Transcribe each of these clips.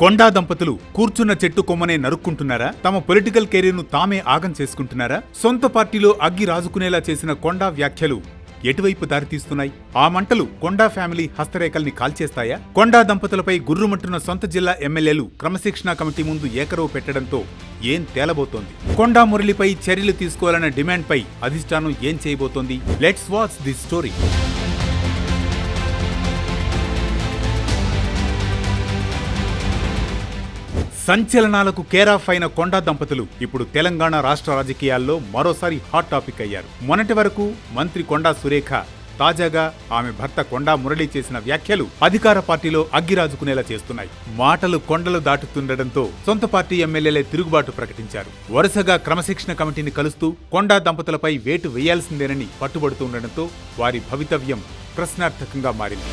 కొండా దంపతులు కూర్చున్న చెట్టు కొమ్మనే నరుక్కుంటున్నారా? తమ పొలిటికల్ కెరీర్ను తామే ఆగం చేసుకుంటున్నారా? సొంత పార్టీలో అగ్గి రాజుకునేలా చేసిన కొండా వ్యాఖ్యలు ఎటువైపు దారితీస్తున్నాయి? ఆ మంటలు కొండా ఫ్యామిలీ హస్తరేఖల్ని కాల్చేస్తాయా? కొండా దంపతులపై గుర్రుమంటున్న సొంత జిల్లా ఎమ్మెల్యేలు క్రమశిక్షణా కమిటీ ముందు ఏకరవు పెట్టడంతో ఏం తేలబోతోంది? కొండా మురళిపై చర్యలు తీసుకోవాలన్న డిమాండ్పై అధిష్టానం ఏం చేయబోతోంది? లెట్స్ వాచ్ ది స్టోరీ సంచలనాలకు కేరాఫ్ అయిన కొండా దంపతులు ఇప్పుడు తెలంగాణ రాష్ట్ర రాజకీయాల్లో మరోసారి హాట్ టాపిక్ అయ్యారు. మొన్నటి వరకు మంత్రి కొండా సురేఖ తాజాగా ఆమె భర్త కొండా మురళి చేసిన వ్యాఖ్యలు అధికార పార్టీలో అగ్గిరాజుకునేలా చేస్తున్నాయి. మాటలు కొండలు దాటుతుండటంతో సొంత పార్టీ ఎమ్మెల్యేలే తిరుగుబాటు ప్రకటించారు. వరుసగా క్రమశిక్షణ కమిటీని కలుస్తూ కొండా దంపతులపై వేటు వేయాల్సిందేనని పట్టుబడుతుండటంతో వారి భవితవ్యం ప్రశ్నార్థకంగా మారింది.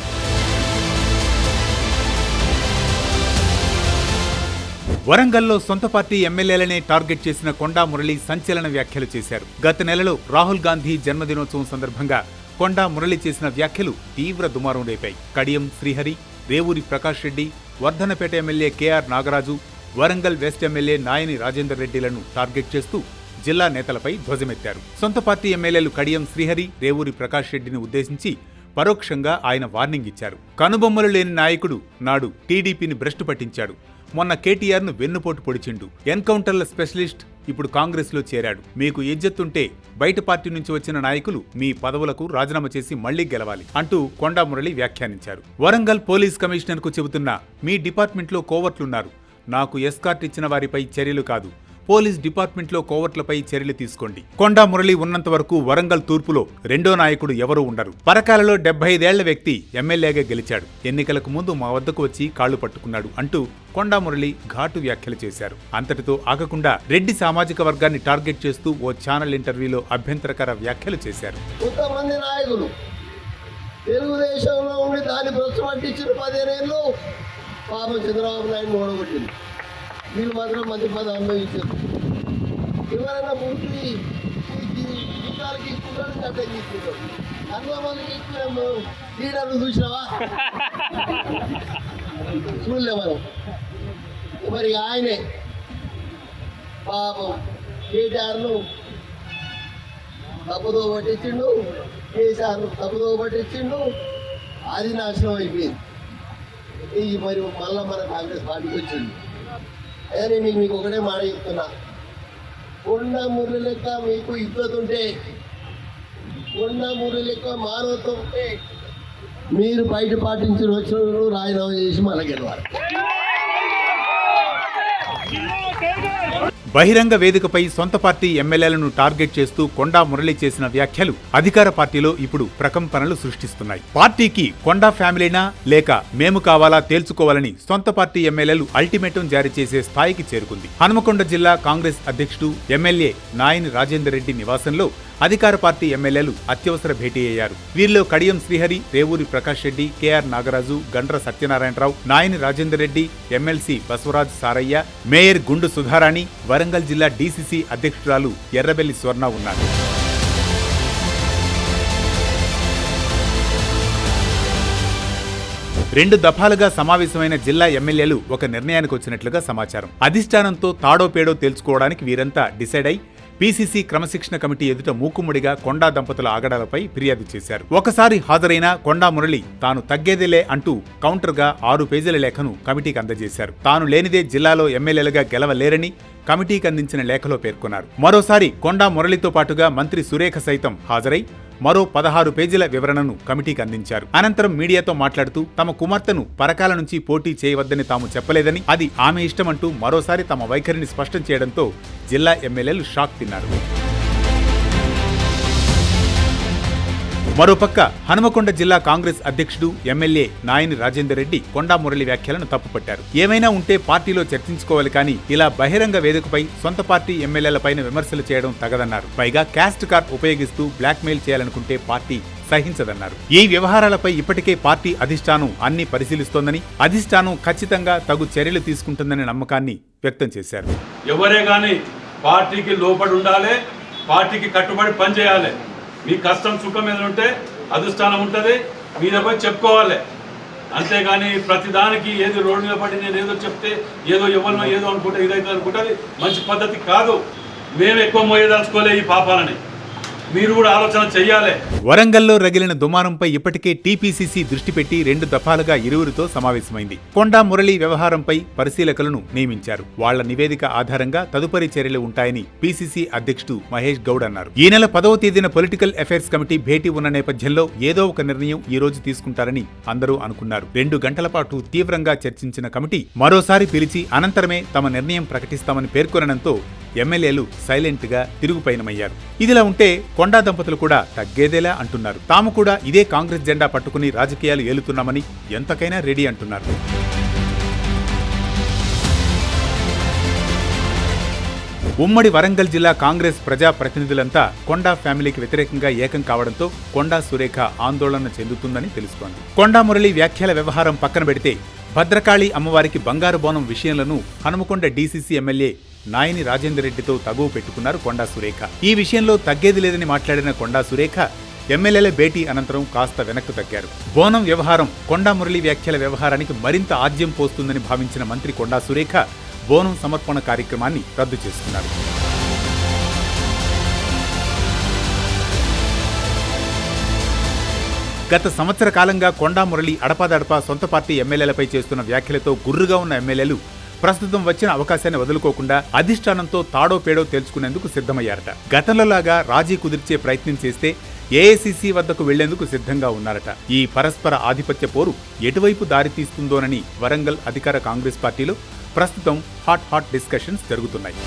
వరంగల్లో సొంత పార్టీ ఎమ్మెల్యేలనే టార్గెట్ చేసిన కొండా మురళి సంచలన వ్యాఖ్యలు చేశారు. గత నెలలో రాహుల్ గాంధీ జన్మదినోత్సవం సందర్భంగా కొండా మురళి చేసిన వ్యాఖ్యలు తీవ్ర దుమారం రేపాయి. Kadiyam Srihari Revuri Prakash Reddy Vardhannapet MLA KR Nagaraju Warangal west MLA Nayini Rajender రెడ్డిలను target చేస్తూ జిల్లా నేతలపై ధ్వజమెత్తారు. సొంత పార్టీ ఎమ్మెల్యేలు కడియం శ్రీహరి రేవూరి ప్రకాష్ రెడ్డిని ఉద్దేశించి పరోక్షంగా ఆయన వార్నింగ్ ఇచ్చారు. కనుబొమ్మలు లేని నాయకుడు నాడు టీడీపీని భ్రష్టు పట్టించాడు. మొన్న కేటీఆర్ను వెన్నుపోటు పొడిచిండు. ఎన్కౌంటర్ల స్పెషలిస్ట్ ఇప్పుడు కాంగ్రెస్లో చేరాడు. మీకు ఇజ్జత్తుంటే బయట పార్టీ నుంచి వచ్చిన నాయకులు మీ పదవులకు రాజీనామా చేసి మళ్ళీ గెలవాలి అంటూ కొండా మురళి వ్యాఖ్యానించారు. వరంగల్ పోలీస్ కమిషనర్కు చెబుతున్న మీ డిపార్ట్మెంట్లో కోవర్ట్లున్నారు. నాకు ఎస్కార్ట్ ఇచ్చిన వారిపై చర్యలు కాదు. పోలీస్ డిపార్ట్మెంట్లో కోవర్ట్లపై చర్యలు తీసుకోండి. కొండా మురళి ఉన్నంత వరకు వరంగల్ తూర్పులో రెండో నాయకుడు ఎవరూ ఉండరు. పరకాలలో డెబ్బై ఐదేళ్ళ వ్యక్తి ఎమ్మెల్యేగా గెలిచాడు. ఎన్నికలకు ముందు మా వద్దకు వచ్చి కాళ్ళు పట్టుకున్నాడు అంటూ కొండా మురళి ఘాటు వ్యాఖ్యలు చేశారు. అంతటితో ఆగకుండా రెడ్డి సామాజిక వర్గాన్ని టార్గెట్ చేస్తూ ఓ ఛానల్ ఇంటర్వ్యూలో అభ్యంతరకర వ్యాఖ్యలు చేశారు. కొంతమంది నాయకులు తెలుగుదేశంలో ఉండి దాన్ని భ్రష్టు పట్టించిన పదిహేనేళ్ళు పాపం చంద్రబాబు నాయుడు ఓడగొట్టింది వీళ్ళు మాత్రం మంచి పద అనుభవించారు. ఎవరైనా పూర్తి జీతాలకి ఇచ్చుకుంటారు అర్థం తీసుకుంటారు అనుభవాలకి ఇచ్చిన లీడర్లు చూసినావా? చూడలే మనం. మరి ఆయనే పాపం కేటీఆర్ను తప్పుదో పట్టించిండు కేసీఆర్ తప్పుదో పట్టించిండు అది నాశనం అయిపోయింది. ఈ మరి మళ్ళా మన కాంగ్రెస్ పార్టీకి వచ్చింది. అదే నేను మీకు ఒకటే మాట చెప్తున్నా. కొండ ముర్రి లెక్క మీకు ఇద్దరు ఉంటే కొండ ముర్రి లెక్క మానవత్వం ఉంటే మీరు బయట పాటించిన వచ్చిన రాజీనామా చేసి మళ్ళీ గెలవాలి. బహిరంగ వేదికపై సొంత పార్టీ ఎమ్మెల్యేలను టార్గెట్ చేస్తూ కొండా మురళి చేసిన వ్యాఖ్యలు అధికార పార్టీలో ఇప్పుడు ప్రకంపనలు సృష్టిస్తున్నాయి. పార్టీకి కొండా ఫ్యామిలీనా లేక మేము కావాలా తేల్చుకోవాలని సొంత పార్టీ ఎమ్మెల్యేలు అల్టిమేటం జారీ చేసే స్థాయికి చేరుకుంది. హనుమకొండ జిల్లా కాంగ్రెస్ అధ్యక్షుడు ఎమ్మెల్యే నాయని రాజేందర్ రెడ్డి నివాసంలో అధికార పార్టీ ఎమ్మెల్యేలు అత్యవసర భేటీ అయ్యారు. వీరిలో Kadiyam Srihari Revuri Prakash Reddy KR Nagaraju Gandra Satyanarayana Rao Nayini Rajender Reddy MLC Basavaraj Saraiah mayor Gundu Sudharani Warangal జిల్లా డీసీసీ అధ్యక్షురాలు ఎర్రబెల్లి స్వర్ణ ఉన్నారు. రెండు దఫాలుగా సమావేశమైన జిల్లా ఎమ్మెల్యేలు ఒక నిర్ణయానికి వచ్చినట్లుగా సమాచారం. అధిష్టానంతో తాడో పేడో తెలుసుకోవడానికి వీరంతా డిసైడ్ అయి పీసీసీ క్రమశిక్షణ కమిటీ ఎదుట మూకుముడిగా కొండా దంపతుల ఆగడాలపై ఫిర్యాదు చేశారు. ఒకసారి హాజరైన కొండా మురళి తాను తగ్గేదిలే అంటూ కౌంటర్గా ఆరు పేజీల లేఖను కమిటీకి అందజేశారు. తాను లేనిదే జిల్లాలో ఎమ్మెల్యేలుగా గెలవలేరని కమిటీకి అందించిన లేఖలో పేర్కొన్నారు. మరోసారి కొండా మురళితో పాటుగా మంత్రి సురేఖ సైతం హాజరై మరో పదహారు పేజీల వివరణను కమిటీకి అందించారు. అనంతరం మీడియాతో మాట్లాడుతూ తమ కుమార్తెను పరకాల నుంచి పోటీ చేయవద్దని తాము చెప్పలేదని అది ఆమె ఇష్టమంటూ మరోసారి తమ వైఖరిని స్పష్టం చేయడంతో జిల్లా ఎమ్మెల్యేలు షాక్ తిన్నారు. మరోపక్క హనుమకొండ జిల్లా కాంగ్రెస్ అధ్యక్షుడు ఎమ్మెల్యే నాయని రాజేందర్ రెడ్డి కొండా మురళి వ్యాఖ్యలను తప్పుపట్టారు. ఏమైనా ఉంటే పార్టీలో చర్చించుకోవాలి కానీ ఇలా బహిరంగ వేదికపై సొంత పార్టీ ఎమ్మెల్యేలపైన విమర్శలు చేయడం తగదన్నారు. పైగా క్యాస్ట్ కార్డ్ ఉపయోగిస్తూ బ్లాక్మెయిల్ చేయాలనుకుంటే పార్టీ సహించదన్నారు. ఈ వ్యవహారాలపై ఇప్పటికే పార్టీ అధిష్టానం అన్ని పరిశీలిస్తోందని అధిష్టానం ఖచ్చితంగా తగు చర్యలు తీసుకుంటుందనే నమ్మకాన్ని వ్యక్తం చేశారు. ఎవరే కానీ పార్టీకి లోపడి ఉండాలి పార్టీకి కట్టుబడి పనిచేయాలి. మీ కష్టం సుఖం మీద ఉంటే అధిష్టానం ఉంటుంది. మీద పోయి చెప్పుకోవాలి. అంతేగాని ప్రతిదానికి ఏది రోడ్డు మీద పడి నేను ఏదో చెప్తే ఏదో ఎవరినో ఏదో అనుకుంటే ఇదైతే అనుకుంటే మంచి పద్ధతి కాదు. మేము ఎక్కువ మోయదలుచుకోలే ఈ పాపాలని. మీరు కూడా ఆలోచన చేయాలి వరంగల్లో రగిలిన దుమారంపై ఇప్పటికే టీపీసీసీ దృష్టి పెట్టి రెండు దఫాలుగా ఇరువురితో సమావేశమైంది. కొండా మురళి వ్యవహారంపై పరిశీలకులను నియమించారు. వాళ్ళ నివేదిక ఆధారంగా తదుపరి చర్యలు ఉంటాయని పీసీసీ అధ్యక్షుడు మహేష్ గౌడ్ అన్నారు. ఈ నెల పదవ తేదీన పొలిటికల్ అఫైర్స్ కమిటీ భేటీ ఉన్న నేపథ్యంలో ఏదో ఒక నిర్ణయం ఈ రోజు తీసుకుంటారని అందరూ అనుకున్నారు. రెండు గంటల పాటు తీవ్రంగా చర్చించిన కమిటీ మరోసారి పిలిచి అనంతరమే తమ నిర్ణయం ప్రకటిస్తామని పేర్కొనడంతో ఎమ్మెల్యేలు సైలెంట్గా తిరుగుపయనమయ్యారు. ఇదిలా ఉంటే కొండా దంపతులు కూడా తగ్గేదేలా అంటున్నారు. తాము కూడా ఇదే కాంగ్రెస్ జెండా పట్టుకుని రాజకీయాలు ఏలుతున్నామని ఎంతకైనా రెడీ అంటున్నారు. ఉమ్మడి వరంగల్ జిల్లా కాంగ్రెస్ ప్రజా ప్రతినిధులంతా కొండా ఫ్యామిలీకి వ్యతిరేకంగా ఏకం కావడంతో కొండా సురేఖ ఆందోళన చెందుతుందని తెలుస్తోంది. కొండా మురళి వ్యాఖ్యల వ్యవహారం పక్కన పెడితే భద్రకాళి అమ్మవారికి బంగారు బోనం విషయంలోనూ హనుమకొండ డీసీసీ ఎమ్మెల్యే నాయని రాజేందర్ రెడ్డితో తగువ పెట్టుకున్నారు కొండా సురేఖ. ఈ విషయంలో తగ్గేది లేదని మాట్లాడిన కొండా సురేఖ ఎమ్మెల్యేల భేటీ అనంతరం కాస్త వెనక్కు తగ్గారు. బోనం వ్యవహారం కొండా మురళి వ్యాఖ్యల వ్యవహారానికి మరింత ఆద్యం పోస్తుందని భావించిన మంత్రి కొండా సురేఖ బోనం సమర్పణ కార్యక్రమాన్ని రద్దు చేసుకున్నారు గత సంవత్సర కాలంగా కొండా మురళి అడపాదడపా సొంత పార్టీ ఎమ్మెల్యేలపై చేస్తున్న వ్యాఖ్యలతో గుర్రుగా ఉన్న ఎమ్మెల్యేలు ప్రస్తుతం వచ్చిన అవకాశాన్ని వదులుకోకుండా అధిష్టానంతో తాడో పేడో తేల్చుకునేందుకు సిద్ధమయ్యారట. గతంలోలాగా రాజీ కుదిర్చే ప్రయత్నం చేస్తే ఏఐసిసి వద్దకు వెళ్ళేందుకు సిద్ధంగా ఉన్నారట. ఈ పరస్పర ఆధిపత్య పోరు ఎటువైపు దారితీస్తుందోనని వరంగల్ అధికార కాంగ్రెస్ పార్టీలో ప్రస్తుతం హాట్ హాట్ డిస్కషన్స్ జరుగుతున్నాయి.